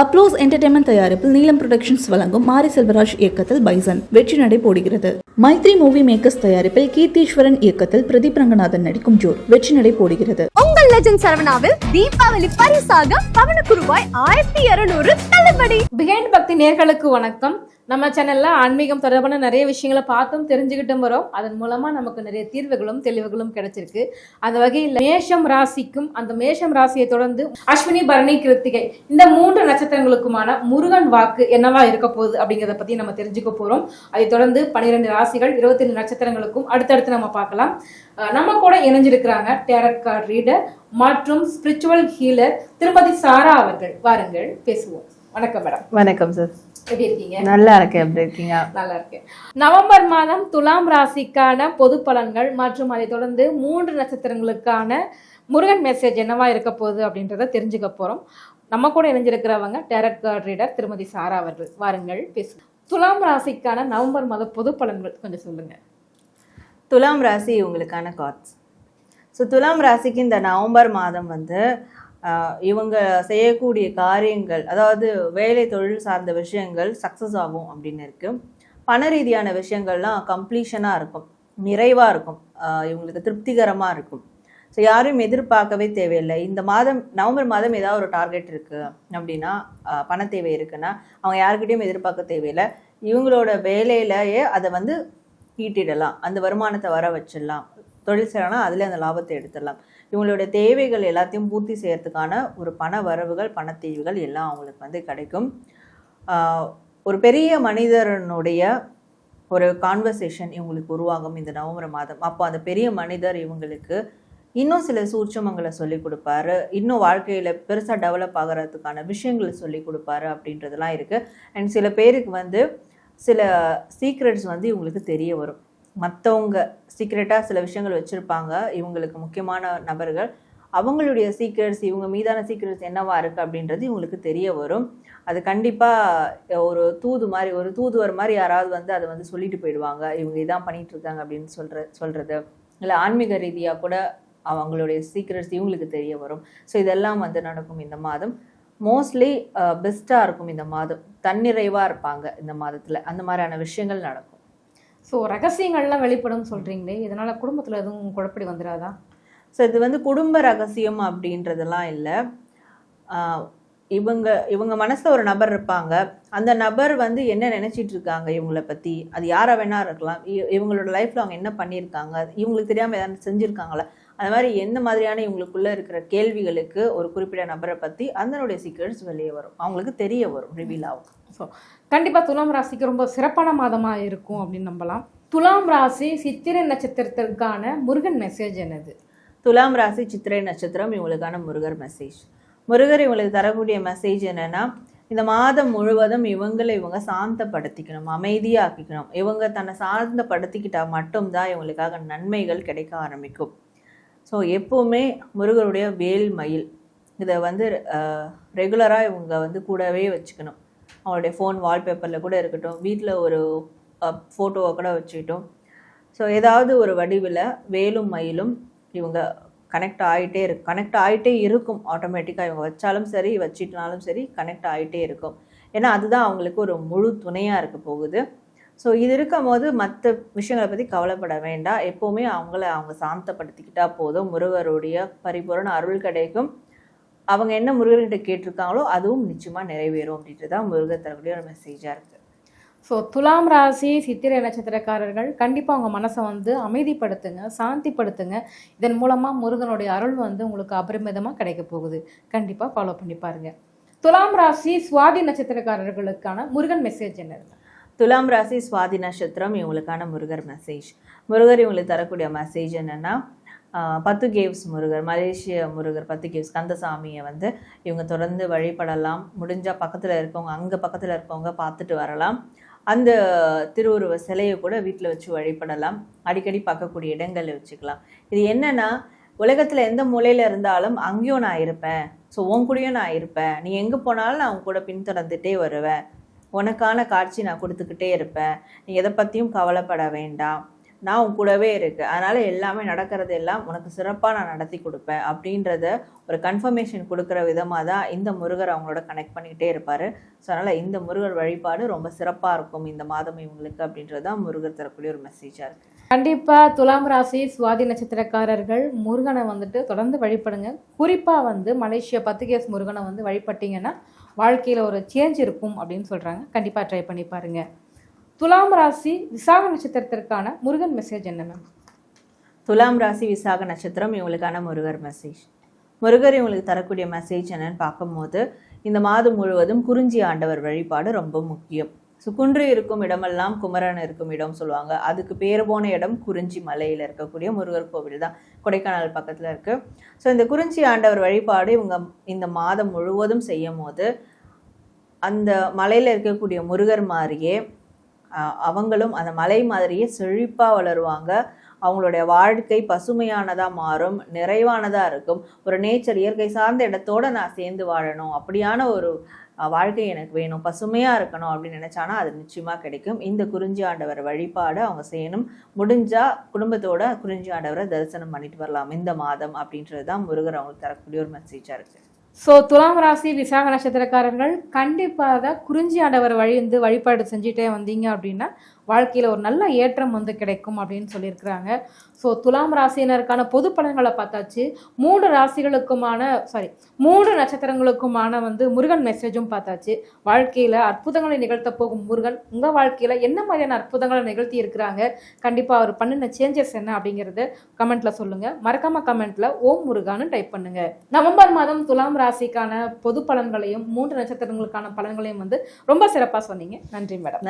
Applause entertainment தயாரிப்பில் நீலம் productions வழங்கும் மாரி செல்வராஜ் இயக்கத்தில் பைசன். வெற்றி நடை போடுகிறது. மைத்ரி மூவி மேக்கர்ஸ் தயாரிப்பில் கீர்த்தீஸ்வரன் இயக்கத்தில் பிரதீப் ரங்கநாதன் நடிக்கும் ஜோர். வெற்றி நடை போடுகிறது. உங்கள் லெஜண்ட் சரவணாவில் தீபாவளி பரிசாக பவனுக்கு ரூபாய் ஆயிரத்தி இருநூறு தள்ளுபடி. பிகைண்ட் பக்தி நேர்களுக்கு வணக்கம். நம்ம சேனல்ல ஆன்மீகம் தொடர்பான நிறைய விஷயங்களை பார்த்தும் தெரிஞ்சுக்கிட்டும் வரோம். அதன் மூலமா நமக்கு நிறைய தீர்வுகளும் தெளிவுகளும் கிடைச்சிருக்கு. அந்த வகையில் மேஷம் ராசிக்கும் அந்த மேஷம் ராசியை தொடர்ந்து அஸ்வினி பரணி கிருத்திகை இந்த மூன்று நட்சத்திரங்களுக்குமான முருகன் வாக்கு என்னவா இருக்க போகுது அப்படிங்கிறத பத்தி நம்ம தெரிஞ்சுக்க போறோம். அதை தொடர்ந்து பனிரெண்டு ராசிகள் இருபத்தி நட்சத்திரங்களுக்கும் அடுத்தடுத்து நம்ம பார்க்கலாம். நம்ம கூட இணைஞ்சிருக்கிறாங்க டேரட் கார்டு ரீடர் மற்றும் ஸ்பிரிச்சுவல் ஹீலர் திருமதி சாரா அவர்கள். வாருங்கள் பேசுவோம். வணக்கம் மேடம். வணக்கம் சார் எப்படி இருக்கீங்க? நல்லா இருக்கேன். எப்படி இருக்கீங்க? நல்லா இருக்கேன். நவம்பர் மாதம் துலாம் ராசிக்கான பொது பலன்கள் மற்றும் அதை தொடர்ந்து மூன்று நட்சத்திரங்களுக்கான முருகன் மெசேஜ் என்னவா இருக்க போகுது அப்படின்றத தெரிஞ்சுக்க போறோம். நம்ம கூட இணைஞ்சிருக்கிறவங்க டேரட் கார்டு ரீடர் திருமதி சாரா அவர்கள். வாருங்கள் பேசுவோம். துலாம் ராசிக்கான நவம்பர் மாத பொது பலன்கள் கொஞ்சம் சொல்லுங்க. துலாம் ராசி உங்களுக்கான கார்ட்ஸ் ஸோ துலாம் ராசிக்கு இந்த நவம்பர் மாதம் வந்து இவங்க செய்யக்கூடிய காரியங்கள் அதாவது வேலை தொழில் சார்ந்த விஷயங்கள் சக்ஸஸ் ஆகும் அப்படின்னு இருக்குது பண ரீதியான விஷயங்கள்லாம் கம்ப்ளீஷனாக இருக்கும் நிறைவாக இருக்கும் இவங்களுக்கு திருப்திகரமாக இருக்கும். ஸோ யாரும் எதிர்பார்க்கவே தேவையில்லை. இந்த மாதம் நவம்பர் மாதம் ஏதாவது ஒரு டார்கெட் இருக்குது அப்படின்னா பண தேவை இருக்குன்னா அவங்க யாருக்கிட்டையும் எதிர்பார்க்க தேவையில்லை. இவங்களோட வேலையிலேயே அதை வந்து ஈட்டிடலாம் அந்த வருமானத்தை வர வச்சிடலாம். தொழில் செய்யலாம் அதில் அந்த லாபத்தை எடுத்துடலாம். இவங்களுடைய தேவைகள் எல்லாத்தையும் பூர்த்தி செய்யறதுக்கான ஒரு பண வரவுகள் பணத்தீவுகள் எல்லாம் அவங்களுக்கு வந்து கிடைக்கும். ஒரு பெரிய மனிதனுடைய ஒரு கான்வர்சேஷன் இவங்களுக்கு உருவாகும் இந்த நவம்பர் மாதம். அப்போ அந்த பெரிய மனிதர் இவங்களுக்கு இன்னும் சில சூட்சமங்களை சொல்லி கொடுப்பாரு. இன்னும் வாழ்க்கையில் பெருசாக டெவலப் ஆகிறதுக்கான விஷயங்களை சொல்லி கொடுப்பாரு அப்படின்றதெல்லாம் இருக்குது அண்ட் சில பேருக்கு வந்து சில சீக்ரெட்ஸ் வந்து இவங்களுக்கு தெரிய வரும். மற்றவங்க சீக்ரெட்டாக சில விஷயங்கள் வச்சுருப்பாங்க. இவங்களுக்கு முக்கியமான நபர்கள். அவங்களுடைய சீக்ரெட்ஸ் இவங்க மீதான சீக்ரெட்ஸ் என்னவா இருக்குது அப்படின்றது இவங்களுக்கு தெரிய வரும். அது கண்டிப்பாக ஒரு தூது மாதிரி ஒரு தூதுவர் மாதிரி யாராவது வந்து அதை வந்து சொல்லிட்டு போயிடுவாங்க. இவங்க இதான் பண்ணிகிட்டு இருக்காங்க அப்படின்னு சொல்கிற சொல்கிறது இல்லை ஆன்மீக ரீதியாக கூட அவங்களுடைய சீக்ரெட்ஸ் இவங்களுக்கு தெரிய வரும். ஸோ இதெல்லாம் வந்து நடக்கும் இந்த மாதம். மோஸ்ட்லி பெஸ்ட்டாக இருக்கும் இந்த மாதம். தன்னிறைவாக இருப்பாங்க இந்த மாதத்தில். அந்த மாதிரியான விஷயங்கள் நடக்கும். ஸோ ரகசியங்கள்லாம் வெளிப்படும் சொல்கிறீங்களே இதனால் குடும்பத்தில் எதுவும் குழப்படி வந்துடாதா ஸோ இது வந்து குடும்ப ரகசியம் அப்படின்றதெல்லாம் இல்லை. இவங்க இவங்க மனசில் ஒரு நபர் இருப்பாங்க. அந்த நபர் வந்து என்ன நினச்சிட்டு இருக்காங்க இவங்களை பற்றி அது யாரை வேணா இருக்கலாம். இ- இவங்களோட லைஃப்பில் அவங்க என்ன பண்ணியிருக்காங்க இவங்களுக்கு தெரியாமல் ஏதாவது செஞ்சுருக்காங்களா? அந்த மாதிரி எந்த மாதிரியான இவங்களுக்குள்ளே இருக்கிற கேள்விகளுக்கு ஒரு குறிப்பிட்ட நபரை பற்றி அதனுடைய சீக்ரெட்ஸ் வெளியே வரும். அவங்களுக்கு தெரிய வரும் ரிவீல் ஆகும் ஸோ கண்டிப்பாக துலாம் ராசிக்கு ரொம்ப சிறப்பான மாதமாக இருக்கும் அப்படின்னு நம்பலாம். துலாம் ராசி சித்திரை நட்சத்திரத்திற்கான முருகன் மெசேஜ் என்னது? துலாம் ராசி சித்திரை நட்சத்திரம் இவங்களுக்கான முருகர் மெசேஜ் முருகர் இவங்களுக்கு தரக்கூடிய மெசேஜ் என்னன்னா இந்த மாதம் முழுவதும் இவங்களை இவங்க சாந்தப்படுத்திக்கணும் அமைதியாக்கிக்கணும். இவங்க தன்னை சாந்தப்படுத்திக்கிட்டா மட்டும்தான் இவங்களுக்காக நன்மைகள் கிடைக்க ஆரம்பிக்கும். ஸோ எப்போவுமே முருகருடைய வேல் மயில். இதை வந்து ரெகுலராக இவங்க வந்து கூடவே வச்சுக்கணும். அவங்களுடைய ஃபோன் வால்பேப்பரில் கூட இருக்கட்டும். வீட்டில் ஒரு ஃபோட்டோவை கூட வச்சுக்கிட்டோம். ஸோ ஏதாவது ஒரு வடிவில் வேலும் மயிலும் இவங்க கனெக்ட் ஆகிட்டே இருக்கு கனெக்ட் ஆகிட்டே இருக்கும். ஆட்டோமேட்டிக்காக இவங்க வச்சாலும் சரி வச்சிட்டனாலும் சரி கனெக்ட் ஆகிட்டே இருக்கும். ஏன்னா அதுதான் அவங்களுக்கு ஒரு முழு துணையாக இருக்க போகுது. ஸோ இது இருக்கும் போது மற்ற விஷயங்களை பற்றி கவலைப்பட வேண்டாம். எப்போவுமே அவங்கள அவங்க சாந்தப்படுத்திக்கிட்டால் போதும். முருகருடைய பரிபூரண அருள் கிடைக்கும். அவங்க என்ன முருகர்கிட்ட கேட்டிருக்காங்களோ அதுவும் நிச்சயமாக நிறைவேறும் அப்படின்றது தான் முருகர் தரக்கூடிய ஒரு மெசேஜாக இருக்குது ஸோ துலாம் ராசி சித்திரை நட்சத்திரக்காரர்கள் கண்டிப்பாக உங்கள் மனசை வந்து அமைதிப்படுத்துங்க சாந்திப்படுத்துங்க. இதன் மூலமாக முருகனுடைய அருள் வந்து உங்களுக்கு அபரிமிதமாக கிடைக்க போகுது. கண்டிப்பாக ஃபாலோ பண்ணி பாருங்கள் துலாம் ராசி சுவாதி நட்சத்திரக்காரர்களுக்கான முருகன் மெசேஜ் என்னது துலாம் ராசி சுவாதி நட்சத்திரம் இவங்களுக்கான முருகர் மெசேஜ் முருகர் இவங்களுக்கு தரக்கூடிய மெசேஜ் என்னென்னா பத்து கேவ்ஸ் முருகர் மலேசிய முருகர் பத்து கேவ்ஸ் கந்தசாமியை வந்து இவங்க தொடர்ந்து வழிபடலாம். முடிஞ்சால் பக்கத்தில் இருக்கவங்க அங்கே பக்கத்தில் இருக்கவங்க பார்த்துட்டு வரலாம். அந்த திருவுருவ சிலையை கூட வீட்டில் வச்சு வழிபடலாம். அடிக்கடி பார்க்கக்கூடிய இடங்களில் வச்சுக்கலாம். இது என்னென்னா உலகத்தில் எந்த மூலையில் இருந்தாலும் அங்கேயும் நான் இருப்பேன். ஸோ உன் கூடயும் நான் இருப்பேன். நீ எங்கே போனாலும் நான் உன் கூட பின்தொடர்ந்துட்டே வருவேன். உனக்கான காட்சி நான் கொடுத்துக்கிட்டே இருப்பேன். நீ எதை பற்றியும் கவலைப்பட வேண்டாம். நான் உன் கூடவே இருக்கு அதனால எல்லாமே நடக்கிறது எல்லாம் உனக்கு சிறப்பாக நான் நடத்தி கொடுப்பேன் அப்படின்றத ஒரு கன்ஃபர்மேஷன் கொடுக்குற விதமாக தான் இந்த முருகர் அவங்களோட கனெக்ட் பண்ணிக்கிட்டே இருப்பார். ஸோ அதனால் இந்த முருகர் வழிபாடு ரொம்ப சிறப்பாக இருக்கும் இந்த மாதம் இவங்களுக்கு அப்படின்றது தான் முருகர் தரக்கூடிய ஒரு மெசேஜாக இருக்குது கண்டிப்பா துலாம் ராசி சுவாதி நட்சத்திரக்காரர்கள் முருகனை வந்துட்டு தொடர்ந்து வழிபடுங்க. குறிப்பா வந்து மலேசியா பத்துகேஸ் முருகனை வந்து வழிபட்டிங்கன்னா வாழ்க்கையில் ஒரு சேஞ்ச் இருக்கும் அப்படின்னு சொல்கிறாங்க கண்டிப்பாக ட்ரை பண்ணி பாருங்க. துலாம் ராசி விசாக நட்சத்திரத்திற்கான முருகன் மெசேஜ் என்ன மேம் துலாம் ராசி விசாக நட்சத்திரம் இவங்களுக்கான முருகர் மெசேஜ் முருகர் இவங்களுக்கு தரக்கூடிய மெசேஜ் என்னன்னு பார்க்கும்போது இந்த மாதம் முழுவதும் குறிஞ்சி ஆண்டவர் வழிபாடு ரொம்ப முக்கியம். ஸோ குன்று இருக்கும் இடமெல்லாம் குமரன் இருக்கும் இடம் சொல்லுவாங்க. அதுக்கு பேர் போன இடம் குறிஞ்சி மலையில் இருக்கக்கூடிய முருகர் கோவில் தான். கொடைக்கானல் பக்கத்தில் இருக்குது ஸோ இந்த குறிஞ்சி ஆண்டவர் வழிபாடு இவங்க இந்த மாதம் முழுவதும் செய்யும் போது அந்த மலையில் இருக்கக்கூடிய முருகர் மாதிரியே அவங்களும் அந்த மலை மாதிரியே செழிப்பாக வளருவாங்க. அவங்களுடைய வாழ்க்கை பசுமையானதாக மாறும் நிறைவானதாக இருக்கும். ஒரு நேச்சர் இயற்கை சார்ந்த இடத்தோட நான் சேர்ந்து வாழணும். அப்படியான ஒரு வாழ்க்கை எனக்கு வேணும். பசுமையாக இருக்கணும் அப்படின்னு நினச்சானா அது நிச்சயமாக கிடைக்கும். இந்த குறிஞ்சி ஆண்டவர் வழிபாடு அவங்க செய்யணும். முடிஞ்சால் குடும்பத்தோட குறிஞ்சி ஆண்டவரை தரிசனம் பண்ணிட்டு வரலாம். இந்த மாதம் அப்படின்றது தான் முருகர் அவங்களுக்கு தரக்கூடிய ஒரு மெசேஜாக இருக்குது ஸோ துலாம் ராசி விசாக நட்சத்திரக்காரர்கள் கண்டிப்பாக குறிஞ்சி ஆண்டவர் வழி வந்து வழிபாடு செஞ்சுட்டே வந்தீங்க அப்படின்னா வாழ்க்கையில் ஒரு நல்ல ஏற்றம் வந்து கிடைக்கும் அப்படின்னு சொல்லியிருக்கிறாங்க. ஸோ துலாம் ராசியினருக்கான பொது பலன்களை பார்த்தாச்சு. மூன்று ராசிகளுக்குமான சாரி மூன்று நட்சத்திரங்களுக்குமான வந்து முருகன் மெசேஜும் பார்த்தாச்சு. வாழ்க்கையில் அற்புதங்களை நிகழ்த்த போகும் முருகன் உங்கள் வாழ்க்கையில் என்ன மாதிரியான அற்புதங்களை நிகழ்த்தி இருக்கிறாங்க? கண்டிப்பாக அவர் பண்ணின சேஞ்சஸ் என்ன அப்படிங்கிறத கமெண்ட்டில் சொல்லுங்கள் மறக்காம கமெண்ட்டில் ஓம் முருகான்னு டைப் பண்ணுங்கள் நவம்பர் மாதம் துலாம் ராசிக்கான பொது பலன்களையும் மூன்று நட்சத்திரங்களுக்கான பலன்களையும் வந்து ரொம்ப சிறப்பாக சொன்னீங்க. நன்றி மேடம்.